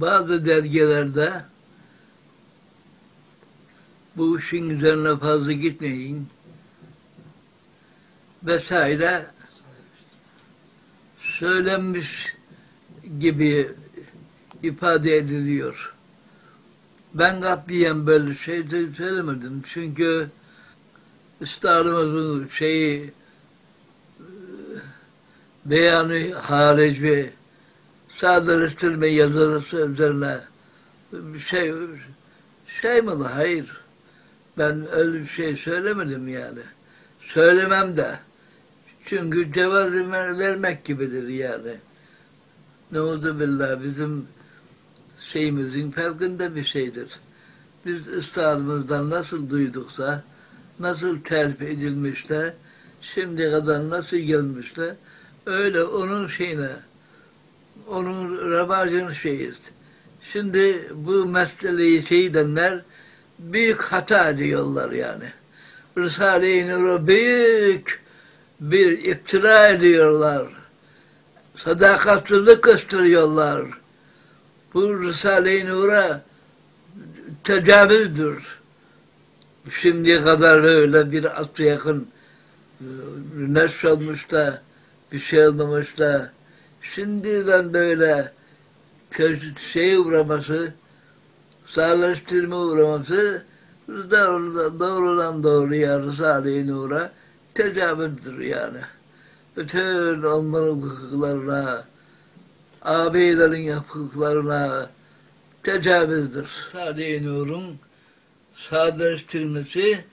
Bazı dergilerde bu işin üzerine fazla gitmeyin vesaire söylenmiş gibi ifade ediliyor. Ben katiyen böyle şey de söylemedim. Çünkü üstadımızın şeyi e, beyanı harici sadeleştirme yazarısı üzerine şey şey mi? Hayır. Ben öyle bir şey söylemedim yani. Söylemem de. Çünkü cevaz vermek gibidir yani. Ne oldu billah bizim şeyimizin farkında bir şeydir. Biz üstadımızdan nasıl duyduksa, nasıl terfi edilmişse, şimdiye kadar nasıl gelmişse, öyle onun şeyine, onun revacını şeyiz. Şimdi bu meseleyi şey edenler büyük hata ediyorlar yani. Risale-i Nur'a büyük bir iftira ediyorlar. Sadakatsizlik gösteriyorlar. Bu Risale-i Nur'a tecavüzdür. Şimdiye kadar böyle bir asra yakın e, neşr olmuş da bir şey olmamış da şimdiden böyle şeye uğraması sağlaştırma uğraması doğrudan, doğruya Risale-i Nur'a tecavüzdür yani. Bütün onların hukuklarına, ağabeylerin hukuklarına tecavüzdür. Risale-i Nur'un sadeleştirilmesi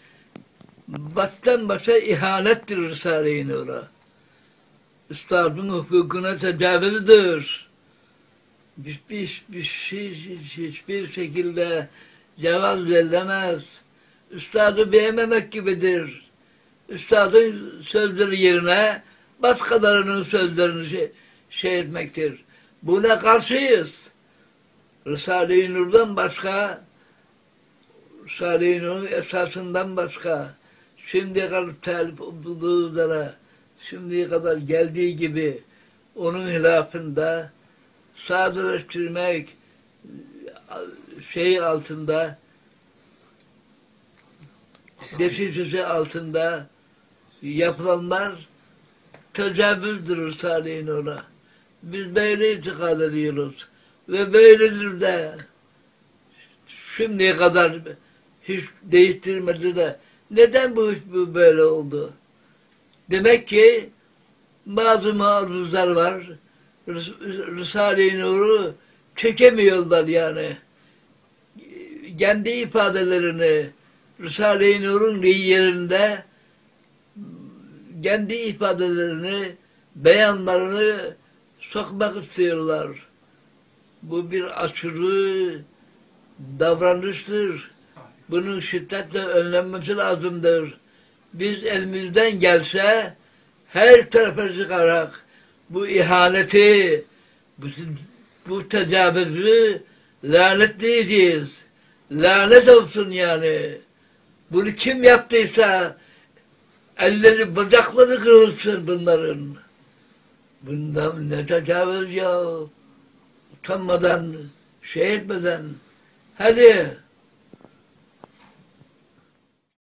baştan başa ihanettir Risale-i Nur'a. Üstadın hukukuna tecavüzdür. Hiçbir, hiçbir, şey, hiçbir şekilde cevaz verilemez. Üstadı beğenmemek gibidir. Üstadın sözleri yerine başkalarının sözlerini şey, şey etmektir. Buna karşıyız. Risale-i Nur'dan başka, Risale-i Nur'un esasından başka, şimdiye kadar telif olduğu üzere, şimdiye kadar geldiği gibi onun hilafında sadeleştirmek şey altında defisisi altında yapılanlar tecavüzdür Risale-i Nur'a. Biz böyle itikad ediyoruz. Ve böyledir de şimdiye kadar hiç değiştirmedi de neden bu iş böyle oldu? Demek ki bazı maruzlar var. Risale-i Nur'u çekemiyorlar yani. Kendi ifadelerini Risale-i Nur'un yerinde kendi ifadelerini, beyanlarını sokmak istiyorlar. Bu bir aşırı davranıştır. Bunun şiddetle önlenmesi lazımdır. Biz elimizden gelse her tarafa çıkarak bu ihaneti, bu, bu tecavüzü lanetleyeceğiz. Lanet olsun yani. Bunu kim yaptıysa elleri bacakları kırılsın bunların. Bundan ne tecavüz ya. Utanmadan, şey etmeden. Hadi